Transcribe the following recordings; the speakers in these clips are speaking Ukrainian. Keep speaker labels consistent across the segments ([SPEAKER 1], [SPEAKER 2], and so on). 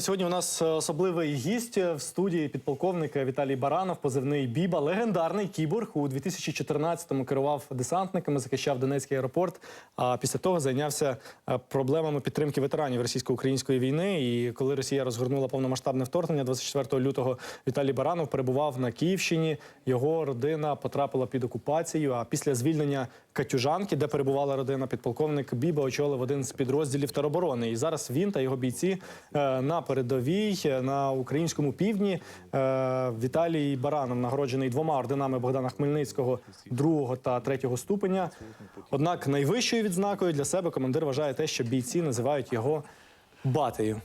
[SPEAKER 1] Сьогодні у нас е, особливий гість в студії підполковник Віталій Баранов, позивний Біба, легендарний кіборг. У 2014-му керував десантниками, захищав Донецький аеропорт. А після того зайнявся е, проблемами підтримки ветеранів російсько-української війни. І коли Росія розгорнула повномасштабне вторгнення 24 лютого, Віталій Баранов перебував на Київщині. Його родина потрапила під окупацію. А після звільнення Катюжанки, де перебувала родина, підполковник Біба очолив один з підрозділів тероборони. І зараз він та його бійці е, на передовій е, на українському півдні. Е, Віталій Баранов нагороджений двома орденами Богдана Хмельницького другого та третього ступеня. Однак найвищою відзнакою для себе командир вважає те, що бійці називають його батею.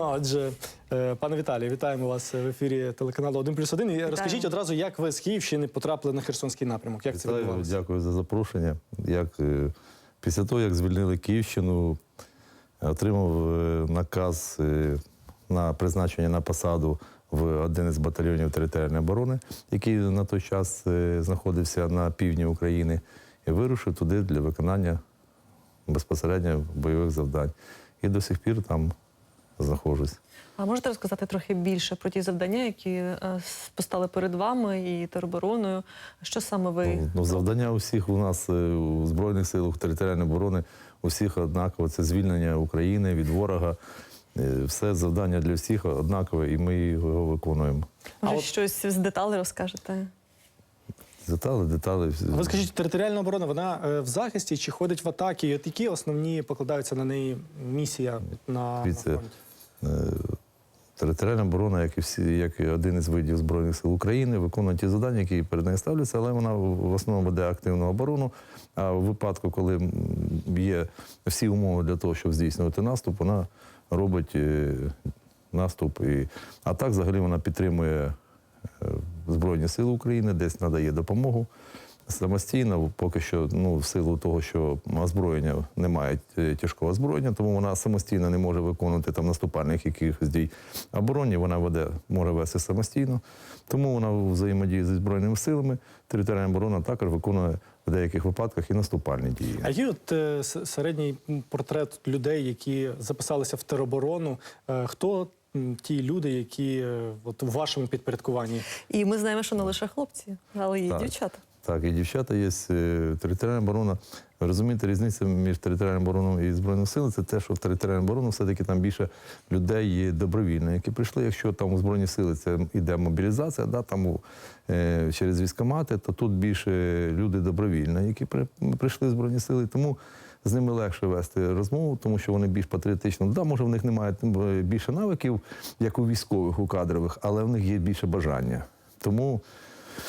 [SPEAKER 1] Отже, е, пане Віталію, вітаємо вас в ефірі телеканалу 1 плюс 1. І розкажіть одразу, як ви з Київщини потрапили на Херсонський напрямок. Як це
[SPEAKER 2] Вітаю,
[SPEAKER 1] відбувалося?
[SPEAKER 2] дякую за запрошення. Як, е, після того, як звільнили Київщину, отримав е, наказ на призначення на посаду в один із батальйонів територіальної оборони, який на той час знаходився на півдні України, і вирушив туди для виконання безпосередньо бойових завдань. І до сих пір там знаходжусь.
[SPEAKER 3] А можете розказати трохи більше про ті завдання, які е, постали перед вами і теробороною? Що саме ви
[SPEAKER 2] Ну, Ну, завдання усіх у нас е, у Збройних силах територіальної оборони, усіх однаково. Це звільнення України від ворога. Е, Все завдання для всіх однакове, і ми його виконуємо.
[SPEAKER 3] може
[SPEAKER 1] А от-
[SPEAKER 3] щось з деталей розкажете?
[SPEAKER 2] Деталі, деталі.
[SPEAKER 1] Ви скажіть, територіальна оборона вона е, в захисті чи ходить в атаки? І От які основні покладаються на неї місія на, на
[SPEAKER 2] Дивіться,
[SPEAKER 1] фронті?
[SPEAKER 2] Територіальна оборона, як і всі, як і один із видів Збройних сил України, виконує ті завдання, які перед нею ставляться, але вона в основному веде активну оборону. А в випадку, коли є всі умови для того, щоб здійснювати наступ, вона робить е, наступ. І, а так, взагалі, вона підтримує е, Збройні Сили України, десь надає допомогу. Самостійно, поки що, ну, в силу того, що озброєння немає е, тяжкого озброєння, тому вона самостійно не може виконувати там наступальних якихось дій. Оборонні вона веде, може вести самостійно. Тому вона в взаємодії зі Збройними силами. Територіальна оборона також виконує в деяких випадках і наступальні дії.
[SPEAKER 1] А є от е, середній портрет людей, які записалися в тероборону. Е, хто ті люди, які е, от у вашому підпорядкуванні?
[SPEAKER 3] І ми знаємо, що не лише хлопці, але й
[SPEAKER 2] Так.
[SPEAKER 3] дівчата.
[SPEAKER 2] Так, і дівчата є е, територіальна оборона. Розумієте, різниця між територіальною обороною і збройними силами це те, що в територіальній обороні все-таки там більше людей є добровільно, які прийшли. Якщо там у збройні сили це йде мобілізація, да, там у, е, через військомати, то тут більше люди добровільно, які при, прийшли в збройні сили. Тому з ними легше вести розмову, тому що вони більш патріотично. Да, може, в них немає е, більше навиків, як у військових, у кадрових, але в них є більше бажання. Тому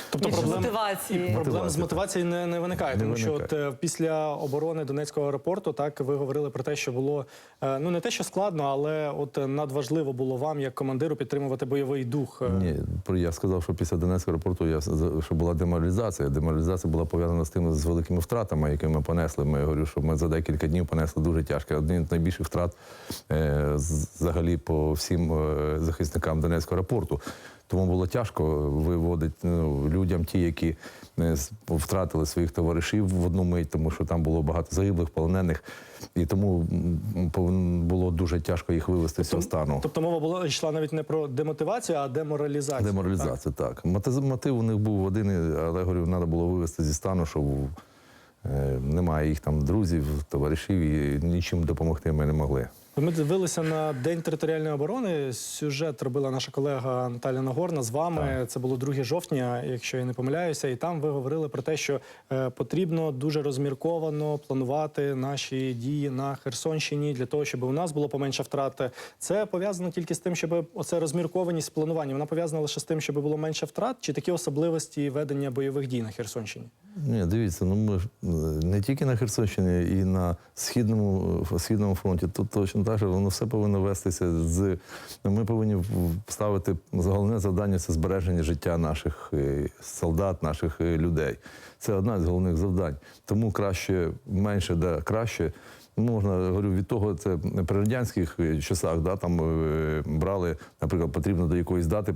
[SPEAKER 1] Тобто
[SPEAKER 3] Більше
[SPEAKER 1] проблем,
[SPEAKER 3] мотивації.
[SPEAKER 1] проблем з мотивацією не, не виникає,
[SPEAKER 2] Не
[SPEAKER 1] тому що от, е, після оборони Донецького аеропорту, так ви говорили про те, що було е, ну не те, що складно, але от надважливо було вам, як командиру, підтримувати бойовий дух. е.
[SPEAKER 2] Ні, про- я сказав, що після Донецького аеропорту я що була деморалізація. Деморалізація була пов'язана з тим з великими втратами, які ми понесли. Ми я говорю, що ми за декілька днів понесли дуже тяжко. Один з найбільших втрат взагалі по всім захисникам Донецького аеропорту. Тому було тяжко виводити ну, людям, ті, які е, втратили своїх товаришів в одну мить, тому що там було багато загиблих, полонених, і тому було дуже тяжко їх вивести з цього стану.
[SPEAKER 1] Тобто мова була йшла навіть не про демотивацію, а деморалізацію.
[SPEAKER 2] Деморалізація, так. Мотив, мотив у них був один, але говорю, треба було вивести зі стану, що е, немає їх там друзів, товаришів, і нічим допомогти ми не могли.
[SPEAKER 1] Ми дивилися на День територіальної оборони. Сюжет робила наша колега Наталя Нагорна з вами. Це було 2 жовтня, якщо я не помиляюся. І там ви говорили про те, що е, потрібно дуже розмірковано планувати наші дії на Херсонщині для того, щоб у нас було поменше втрат. Це пов'язано тільки з тим, щоб оце розміркованість планування. Вона пов'язана лише з тим, щоб було менше втрат, чи такі особливості ведення бойових дій на Херсонщині?
[SPEAKER 2] Ні, дивіться, ну ми е, не тільки на Херсонщині, і на східному, е, східному фронті. Тут точно так воно все повинно вестися з. Ми повинні ставити головне завдання це збереження життя наших е, солдат, наших е, людей. Це одна з головних завдань. Тому краще менше, де краще. Можна говорю, від того, це при радянських е, часах, да, там е, брали, наприклад, потрібно до якоїсь дати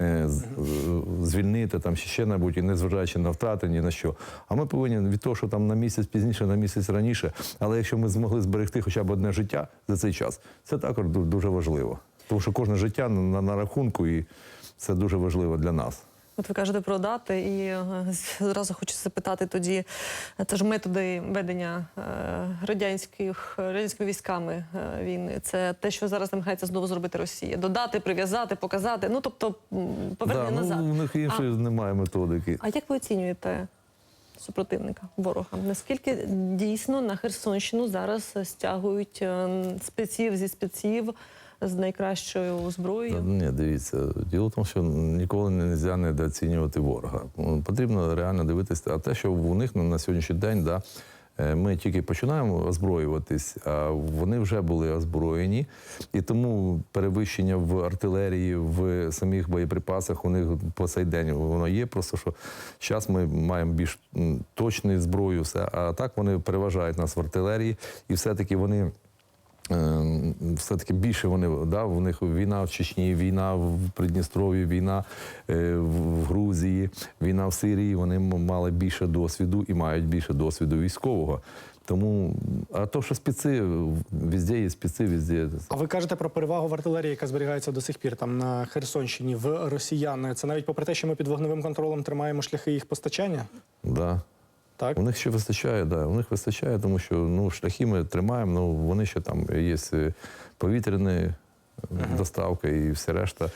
[SPEAKER 2] е, звільнити там ще небудь, і незважаючи на втрати, ні на що. А ми повинні від того, що там на місяць пізніше, на місяць раніше. Але якщо ми змогли зберегти хоча б одне життя за цей час, це також дуже важливо. Тому що кожне життя на, на рахунку, і це дуже важливо для нас.
[SPEAKER 3] От ви кажете про дати, і е, зразу хочу запитати тоді, е, це ж методи ведення е, радянських радянськими військами війни. Це те, що зараз намагається знову зробити Росія. Додати, прив'язати, показати. Ну тобто повернення
[SPEAKER 2] Да,
[SPEAKER 3] назад.
[SPEAKER 2] ну, у них іншої немає методики.
[SPEAKER 3] А як ви оцінюєте супротивника, ворога? Наскільки дійсно на Херсонщину зараз стягують спеців зі спеців з найкращою зброєю?
[SPEAKER 2] Ні, дивіться, діло в тому, що ніколи не можна недооцінювати ворога. Потрібно реально дивитися. А те, що у них на, на сьогоднішній день, да, е, ми тільки починаємо озброюватись, а вони вже були озброєні, і тому перевищення в артилерії, в самих боєприпасах у них по цей день воно є. Просто що зараз ми маємо більш точну зброю, все. А так вони переважають нас в артилерії, і все-таки вони. Е, Все-таки більше вони да, в них війна в Чечні, війна в Придністров'ї, війна е, в Грузії, війна в Сирії. Вони мали більше досвіду і мають більше досвіду військового. Тому, а то, що спеці, везде є спеці, везде.
[SPEAKER 1] А ви кажете про перевагу в артилерії, яка зберігається до сих пір там на Херсонщині в росіян. Це навіть попри те, що ми під вогневим контролем тримаємо шляхи їх постачання.
[SPEAKER 2] Да.
[SPEAKER 1] Так
[SPEAKER 2] У них ще вистачає, да. У них вистачає, тому що ну, шляхи ми тримаємо, ну вони ще там є повітряні. е, доставка і все решта.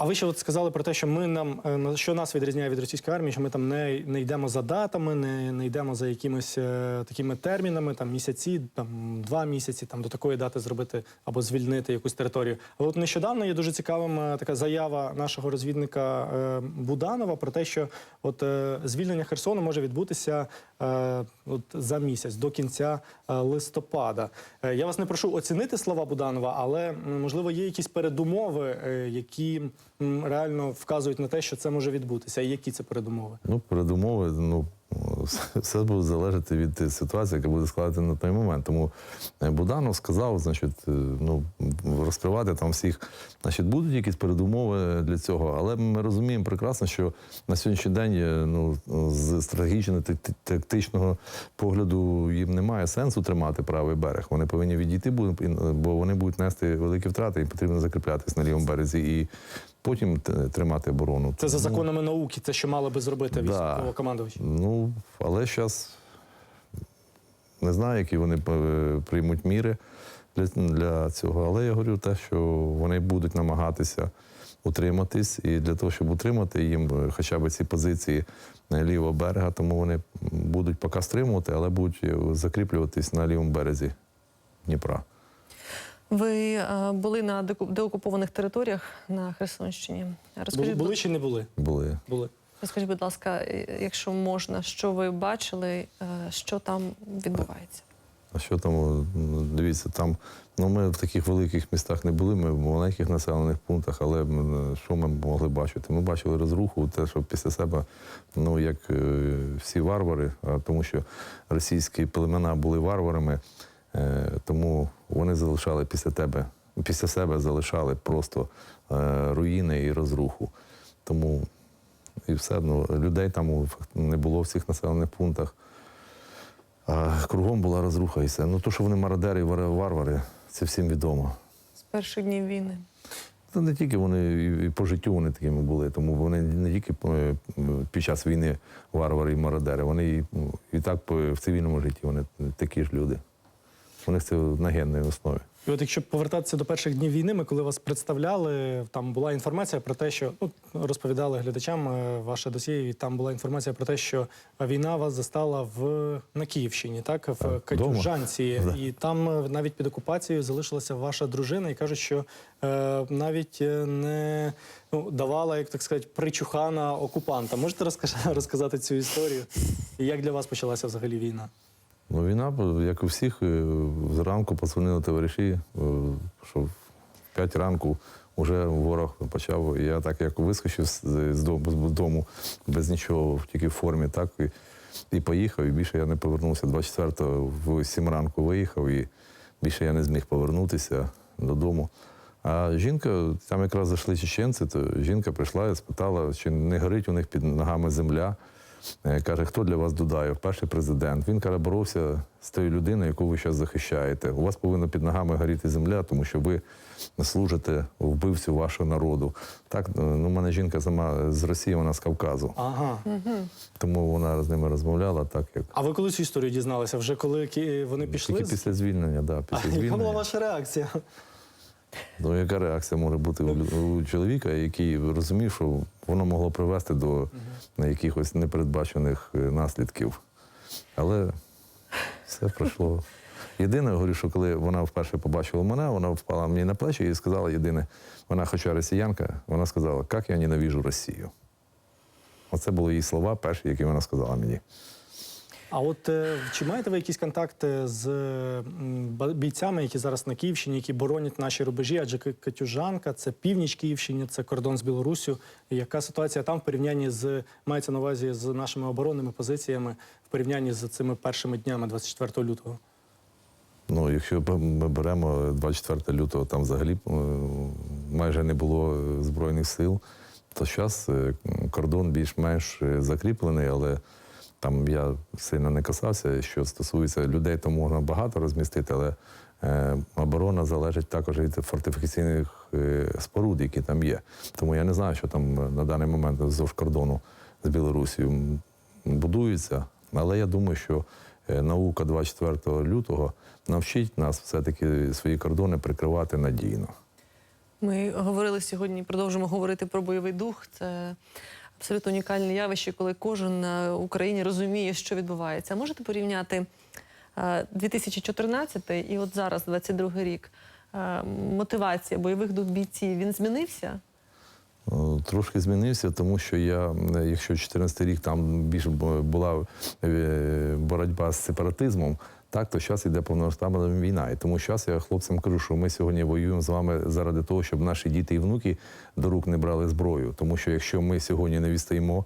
[SPEAKER 1] А ви ще от сказали про те, що ми нам е, що нас відрізняє від російської армії, що ми там не, не йдемо за датами, не, не йдемо за якимись е, такими термінами, там місяці, там два місяці, там до такої дати зробити або звільнити якусь територію. Але от нещодавно є дуже цікавим е, така заява нашого розвідника Буданова про те, що от звільнення Херсону може відбутися от за місяць до кінця листопада. Я вас не прошу оцінити слова Буданова, але можливо є якісь передумови, які реально вказують на те, що це може відбутися. І які це передумови?
[SPEAKER 2] Ну, передумови, ну все буде залежати від ситуації, яка буде складати на той момент. Тому е, Буданов сказав, значить, е, ну розкривати там всіх, значить, будуть якісь передумови для цього. Але ми розуміємо прекрасно, що на сьогоднішній день е, ну з стратегічного тактичного погляду їм немає сенсу тримати правий берег. Вони повинні відійти, бо вони будуть нести великі втрати, і потрібно закріплятись на лівому березі і потім тримати оборону.
[SPEAKER 1] Це за
[SPEAKER 2] Тому-
[SPEAKER 1] законами науки, це що мали би зробити
[SPEAKER 2] Да.
[SPEAKER 1] військовокомандувачі.
[SPEAKER 2] Ну, але зараз не знаю, які вони приймуть міри для, для цього. Але я говорю те, що вони будуть намагатися утриматись, і для того, щоб утримати їм е, хоча б ці позиції е, лівого берега, тому вони будуть поки стримувати, але будуть е, закріплюватись на лівому березі Дніпра.
[SPEAKER 3] Ви е, були на деокупованих територіях на Херсонщині.
[SPEAKER 1] Були,
[SPEAKER 3] Розкажіть,
[SPEAKER 1] були чи не були?
[SPEAKER 2] Були.
[SPEAKER 1] Були.
[SPEAKER 3] розкажіть, будь ласка, е, якщо можна, що ви бачили, е, що там відбувається?
[SPEAKER 2] А що там, дивіться, там, ну ми в таких великих містах не були, ми в маленьких населених пунктах, але що ми могли бачити? Ми бачили розруху, те, що після себе, ну як е, всі варвари, а тому що російські племена були варварами, тому вони залишали після тебе, після себе залишали просто е, руїни і розруху. Тому і все ну, людей там не було в цих населених пунктах. А кругом була розруха і все. Ну то, що вони мародери і варвари, це всім відомо.
[SPEAKER 3] З перших днів війни.
[SPEAKER 2] Та не тільки вони і- і по життю вони такими були, тому вони не тільки е, під час війни варвари і мародери, вони і, ну, і так в цивільному житті вони такі ж люди. У них це на генній основі.
[SPEAKER 1] І от якщо повертатися до перших днів війни, ми коли вас представляли, там була інформація про те, що ну розповідали глядачам е, ваше досьє, і там була інформація про те, що війна вас застала в на Київщині, так в
[SPEAKER 2] вдома.
[SPEAKER 1] Катюжанці,
[SPEAKER 2] Да.
[SPEAKER 1] і там е, навіть під окупацією залишилася ваша дружина, і кажуть, що е, навіть е, не ну, давала, як так сказати, причухана окупанта. Можете розкажа- розказати цю історію? І як для вас почалася взагалі війна?
[SPEAKER 2] Ну, війна, як у всіх, е, зранку подзвонили товариші, е, що в 5 ранку вже ворог почав. І Я так як вискочив з, дому без нічого, тільки в формі, так і, і поїхав. І більше я не повернувся. 24-го в 7 ранку виїхав, і більше я не зміг повернутися додому. А жінка, там якраз зайшли чеченці, то жінка прийшла і спитала, чи не горить у них під ногами земля. Е, Каже, хто для вас Дудаєв? Перший президент. Він каже, боровся з тою людиною, яку ви зараз захищаєте. У вас повинна під ногами горіти земля, тому що ви служите вбивцю вашого народу. Так, е, ну, у мене жінка сама з Росії, вона з Кавказу.
[SPEAKER 1] Ага.
[SPEAKER 2] Тому вона з ними розмовляла так, як
[SPEAKER 1] А ви коли цю історію дізналися? Вже коли вони пішли?
[SPEAKER 2] тільки після звільнення, да,
[SPEAKER 1] А
[SPEAKER 2] після
[SPEAKER 1] яка була ваша реакція?
[SPEAKER 2] Ну, яка реакція може бути у, чоловіка, який розумів, що воно могло привести до якихось непередбачених е, наслідків. Але все пройшло. Єдине, говорю, що коли вона вперше побачила мене, вона впала мені на плечі і сказала єдине, вона, хоча росіянка, вона сказала, як я ненавижу Росію. Оце були її слова перші, які вона сказала мені.
[SPEAKER 1] А от е, чи маєте ви якісь контакти з бійцями, які зараз на Київщині, які боронять наші рубежі? Адже Катюжанка це північ Київщини, це кордон з Білоруссю. Яка ситуація там в порівнянні з мається на увазі з нашими оборонними позиціями в порівнянні з цими першими днями 24 лютого?
[SPEAKER 2] Ну, якщо ми беремо 24 лютого, там взагалі е, майже не було е, збройних сил, то зараз кордон більш-менш закріплений, але там я сильно не касався. Що стосується людей, то можна багато розмістити, але е, оборона залежить також від фортифікаційних е, споруд, які там є. Тому я не знаю, що там е, на даний момент вздовж кордону з Білорусією будується. Але я думаю, що наука 24 лютого навчить нас все-таки свої кордони прикривати надійно.
[SPEAKER 3] Ми говорили сьогодні, продовжимо говорити про бойовий дух. Це абсолютно унікальне явище, коли кожен е, в Україні розуміє, що відбувається. Можете порівняти е, 2014 і от зараз, 22 рік, е, мотивація бойових бійців він змінився?
[SPEAKER 2] Е, Трошки змінився, тому що я, е, якщо 14 рік там більше була е, боротьба з сепаратизмом, так, то зараз йде повномасштабна війна. І тому зараз я хлопцям кажу, що ми сьогодні воюємо з вами заради того, щоб наші діти і внуки до рук не брали зброю. Тому що якщо ми сьогодні не відстоїмо,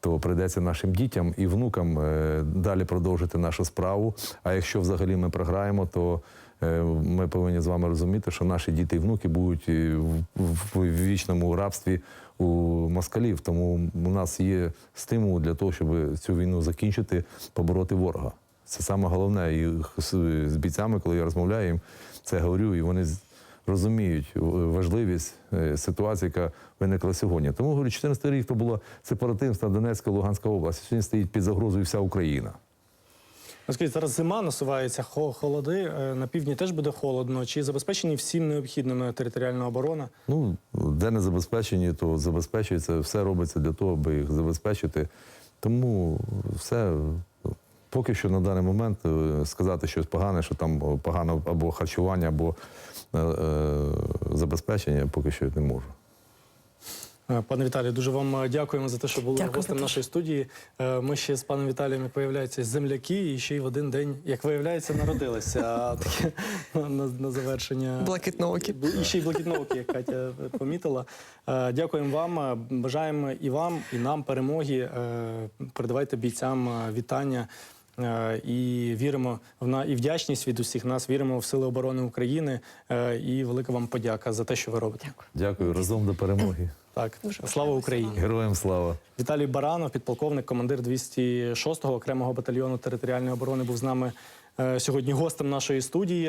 [SPEAKER 2] то прийдеться нашим дітям і внукам е, далі продовжити нашу справу. А якщо взагалі ми програємо, то Е, Ми повинні з вами розуміти, що наші діти і внуки будуть е, в- в вічному рабстві у москалів. Тому у нас є стимул для того, щоб цю війну закінчити, побороти ворога. Це саме головне. І з бійцями, коли я розмовляю їм, це говорю, і вони розуміють важливість е, ситуації, яка виникла сьогодні. Тому говорю, 14 рік то було сепаратизм Донецька, Луганська область. Сьогодні стоїть під загрозою вся Україна.
[SPEAKER 1] Скажіть, зараз зима насувається, холоди. е, На півдні теж буде холодно. Чи забезпечені всім необхідними територіальна оборона?
[SPEAKER 2] Ну, де не забезпечені, то забезпечується, все робиться для того, аби їх забезпечити. Тому все поки що на даний момент е, сказати щось погане, що там погано або харчування, або е, е, забезпечення, поки що не можу.
[SPEAKER 1] Е, Пане Віталію, дуже вам е, дякуємо за те, що були
[SPEAKER 3] Дякую,
[SPEAKER 1] гостем нашої студії. Е, Ми ще з паном Віталієм, як виявляється, земляки, і ще й в один день, як виявляється, народилися. А таке на, на завершення
[SPEAKER 3] Блакитноокі.
[SPEAKER 1] І ще й блакитновки, як Катя помітила. Е, Дякуємо вам. е, Бажаємо і вам, і нам перемоги. Е, Передавайте бійцям е, вітання. Е, І віримо в на і вдячність від усіх нас. Віримо в сили оборони України. Е, І велика вам подяка за те, що ви робите.
[SPEAKER 3] Дякую.
[SPEAKER 2] Дякую разом до перемоги.
[SPEAKER 1] Так,
[SPEAKER 3] Дуже
[SPEAKER 1] слава Україні.
[SPEAKER 2] Героям слава!
[SPEAKER 1] Віталій Баранов, підполковник, командир 206-го окремого батальйону територіальної оборони, був з нами е, сьогодні гостем нашої студії.